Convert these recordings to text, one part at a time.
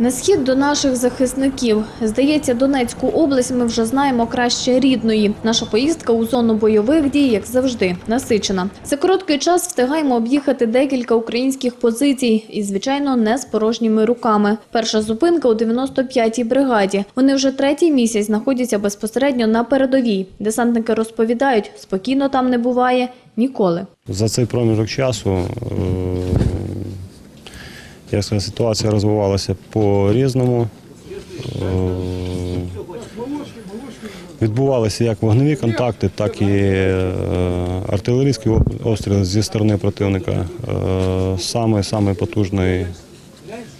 На схід до наших захисників. Здається, Донецьку область ми вже знаємо краще рідної. Наша поїздка у зону бойових дій, як завжди, насичена. За короткий час встигаємо об'їхати декілька українських позицій і, звичайно, не з порожніми руками. Перша зупинка у 95-й бригаді. Вони вже третій місяць знаходяться безпосередньо на передовій. Десантники розповідають, спокійно там не буває ніколи. За цей проміжок часу е, як сказати, ситуація розвивалася по-різному. Е, Відбувалися як вогневі контакти, так і е, артилерійські обстріли зі сторони противника. Е, Саме, саме потужний,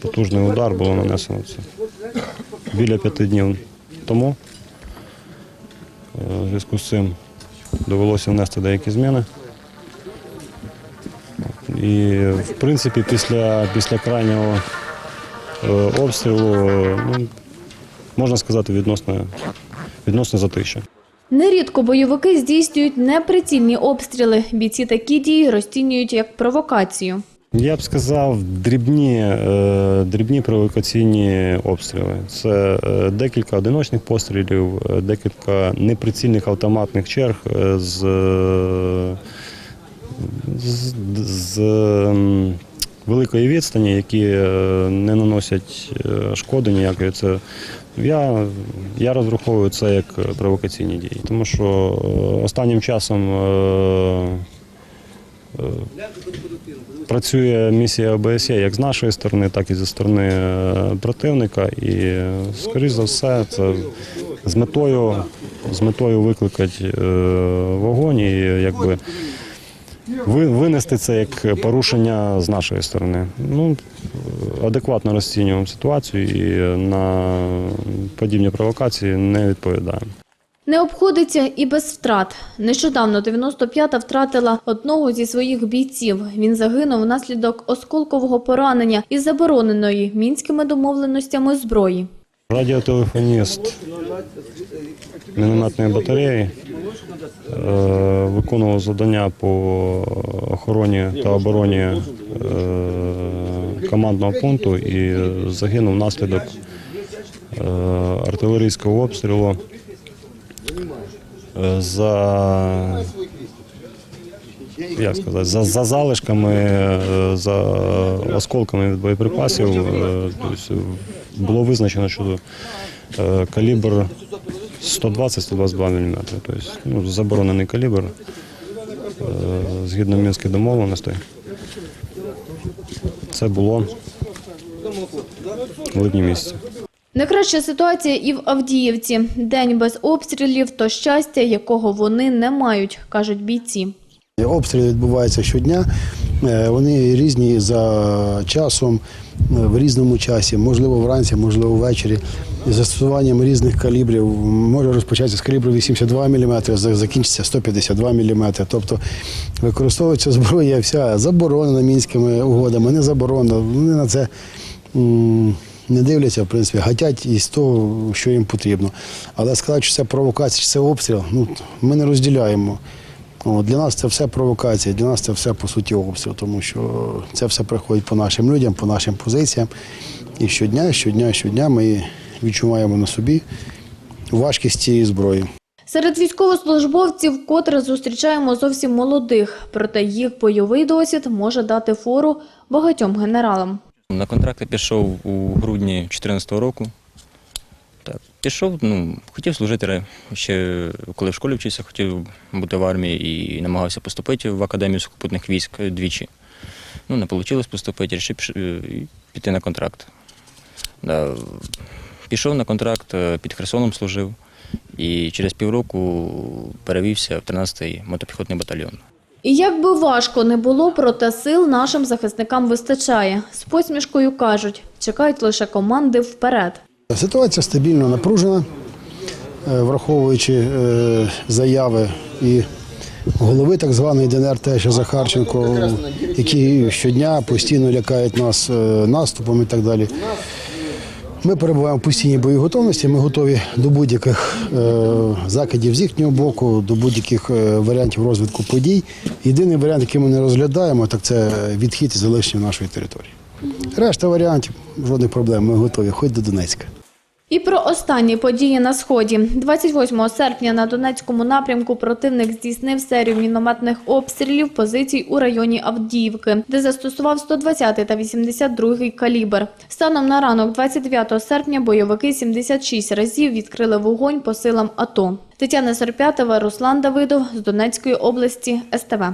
потужний удар було нанесено це біля п'яти днів тому. В зв'язку з цим довелося внести деякі зміни. І в принципі після, після крайнього е, обстрілу, ну, можна сказати, відносно, відносно затища. Нерідко бойовики здійснюють неприцільні обстріли. Бійці такі дії розцінюють як провокацію. Я б сказав, дрібні, е, дрібні провокаційні обстріли. Це е, декілька одиночних пострілів, декілька неприцільних автоматних черг з, з, з ем, великої відстані, які е, не наносять е, шкоди ніякої. Це я, я розраховую це як провокаційні дії, тому що е, останнім часом. Працює місія ОБСЄ як з нашої сторони, так і зі сторони противника. І, скоріш за все, це з метою, з метою викликати вогонь і якби винести це як порушення з нашої сторони. Ну, адекватно розцінюємо ситуацію і на подібні провокації не відповідаємо. Не обходиться і без втрат. Нещодавно 95-та втратила одного зі своїх бійців. Він загинув внаслідок осколкового поранення із забороненої мінськими домовленостями зброї. Радіотелефоніст мінометної батареї е, виконував завдання по охороні та обороні е, командного пункту і загинув внаслідок е, артилерійського обстрілу. Е, за як сказати, за, за залишками, за осколками від боєприпасів тобто було визначено, що калібр 120-122 мм. Тобто ну, заборонений калібр е, згідно мінських домовленостей. Це було в липні місяці. Найкраща ситуація і в Авдіївці. День без обстрілів – то щастя, якого вони не мають, кажуть бійці. Обстріли відбуваються щодня. Е, Вони різні за часом, е, в різному часі, можливо, вранці, можливо, ввечері. Застосуванням різних калібрів може розпочатися з калібру 82 мм, закінчиться 152 мм. Тобто використовується зброя вся заборонена мінськими угодами, не заборонена. Вони на це не дивляться, в принципі, гатять із того, що їм потрібно. Але сказати, що це провокація, чи це обстріл, ну, ми не розділяємо. От, для нас це все провокація, для нас це все по суті обстріл, тому що це все приходить по нашим людям, по нашим позиціям. І щодня, щодня, щодня ми відчуваємо на собі важкість цієї зброї. Серед військовослужбовців вкотре зустрічаємо зовсім молодих, проте їх бойовий досвід може дати фору багатьом генералам. На контракт я пішов у грудні 2014 року. Пішов, ну, хотів служити ще коли в школі вчився, хотів бути в армії і намагався поступити в Академію сухопутних військ двічі. Ну, не вийшло поступити, вирішив е, піти на контракт. Да. Пішов на контракт, е, під Херсоном служив і через півроку перевівся в 13-й мотопіхотний батальйон. І як би важко не було, проте сил нашим захисникам вистачає. З посмішкою кажуть, чекають лише команди вперед. Ситуація стабільно напружена, е, враховуючи е, заяви і голови так званої ДНР Теша Захарченко, які щодня постійно лякають нас е, наступом і так далі. Ми перебуваємо в постійній бойовій готовності. Ми готові до будь-яких закидів з їхнього боку, до будь-яких варіантів розвитку подій. Єдиний варіант, який ми не розглядаємо, так це відхід і залишення нашої території. Решта варіантів жодних проблем, ми готові, хоч до Донецька. І про останні події на сході. 28 серпня на Донецькому напрямку противник здійснив серію мінометних обстрілів позицій у районі Авдіївки, де застосував 120 та 82 калібр. Станом на ранок 29 серпня бойовики 76 разів відкрили вогонь по силам АТО. Тетяна Серпятова, Руслан Давидов з Донецької області, СТВ.